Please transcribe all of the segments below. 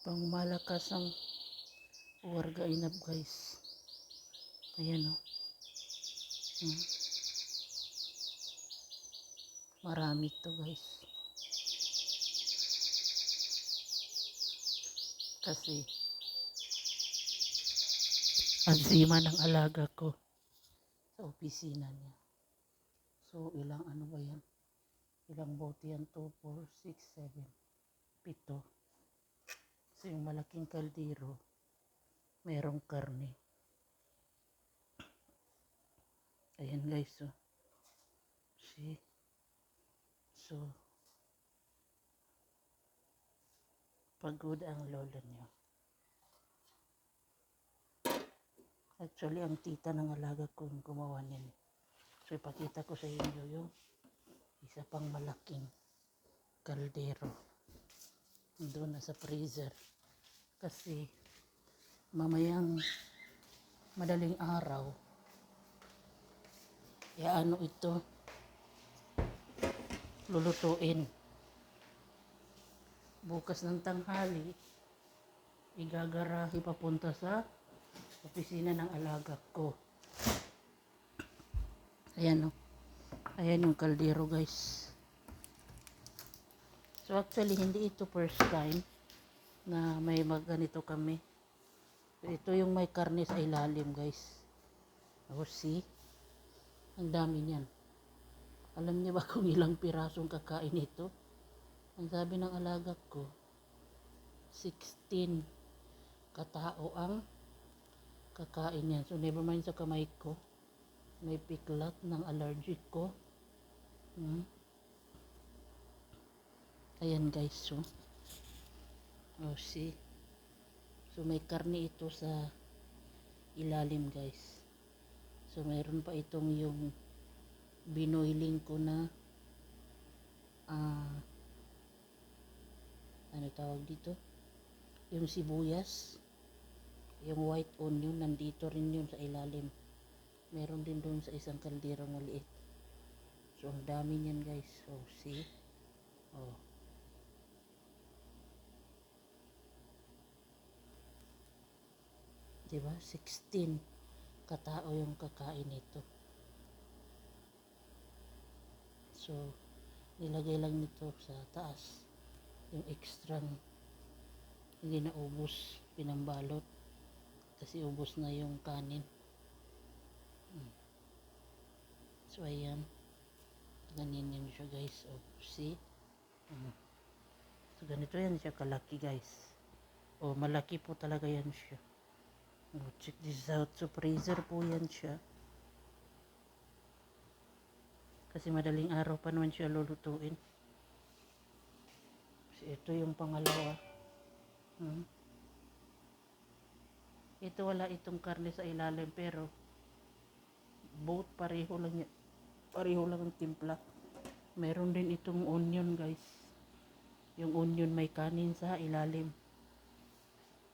Pang malakas ang warga inab guys. Ayan o. Hmm. Marami to guys. Kasi enzima ng alaga ko sa opisina niya. So, ilang ano ba yan? Ilang bote yan? 2, 4, 6, 7, 7. Malaking kaldero, merong karne. Ayan guys, so. See? So, pagod ang lolo niyo. Actually, ang tita ng alaga ko yung gumawa niyan. So, ipakita ko sa inyo yung isa pang malaking kaldero. Doon na sa freezer. Kasi, mamayang madaling araw, ano ito, lulutuin. Bukas ng tanghali, igagarahi papunta sa opisina ng alaga ko. Ayan o. Ayan yung kaldero guys. So actually hindi ito first time na may magganito kami. So, ito yung may karne sa ilalim guys. Oh see? Ang dami niyan. Alam niyo ba kung ilang pirasong kakain ito? Ang sabi ng alaga ko, 16 katao ang kakain yan. So, never mind sa kamay ko. May piklat ng allergic ko. Hmm. Ayan guys, so. Oh, see? So, may karne ito sa ilalim guys. So, mayroon pa itong yung binoiling ko na ah ano tawag dito? Yung sibuyas yung white onion nandito rin yun sa ilalim meron din doon sa isang kaldero maliit so ang dami niyan guys so see oh diba? 16 katao yung kakain nito. So nilagay lang nito sa taas. Yung extra hindi na ubos pinambalot. Kasi ubos na yung kanin. Hmm. so ayan. Ganin yun siya guys. Oh, see? Hmm. so ganito yan siya kalaki guys. Oh malaki po talaga yan siya oh, check this out so freezer po yan siya kasi madaling araw pa naman siya lulutuin so, ito yung pangalawa hmm. Ito wala itong karne sa ilalim pero both pareho lang yan. Pareho lang ang timpla. Meron din itong onion guys. Yung onion may kanin sa ilalim.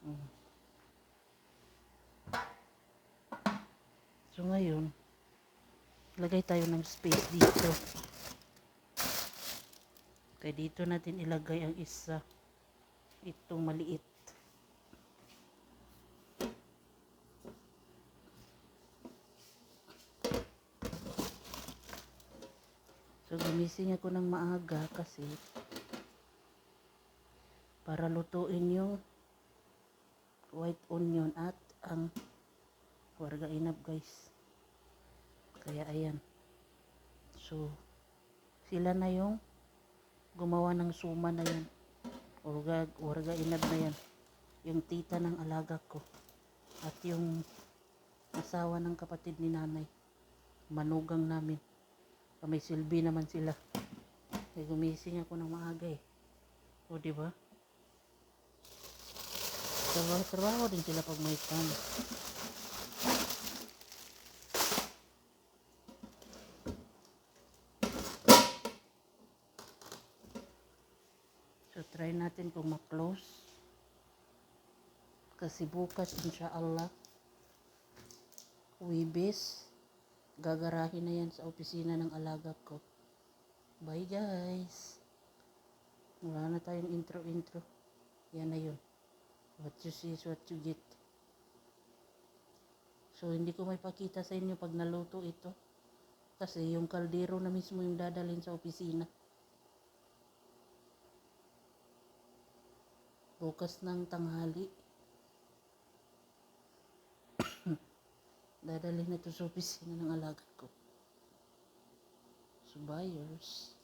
Mm. So ngayon, lagay tayo ng space dito. Kaya dito natin ilagay ang isa. Itong maliit. So gumising ako ng maaga kasi para lutuin yung white onion at ang warga inab guys. Kaya ayan. So sila na yung gumawa ng suma na yan. Warga, warga inab na yan. Yung tita ng alaga ko. At yung asawa ng kapatid ni nanay. Manugang namin. May silbi naman sila. Ay gumising ako ng maaga eh. O di ba? Trabaho, trabaho din sila pag may time. So try natin kung ma-close. Kasi bukas inshallah Wibis gagarahin na yan sa opisina ng alaga ko. Bye guys. Wala na tayong intro-intro. Yan na yun. What you see is what you get. So, hindi ko may pakita sa inyo pag naluto ito. Kasi yung kaldero na mismo yung dadalhin sa opisina. Bukas ng tanghali. dadalhin na ito sa opisina ng alaga ko. So, buyers.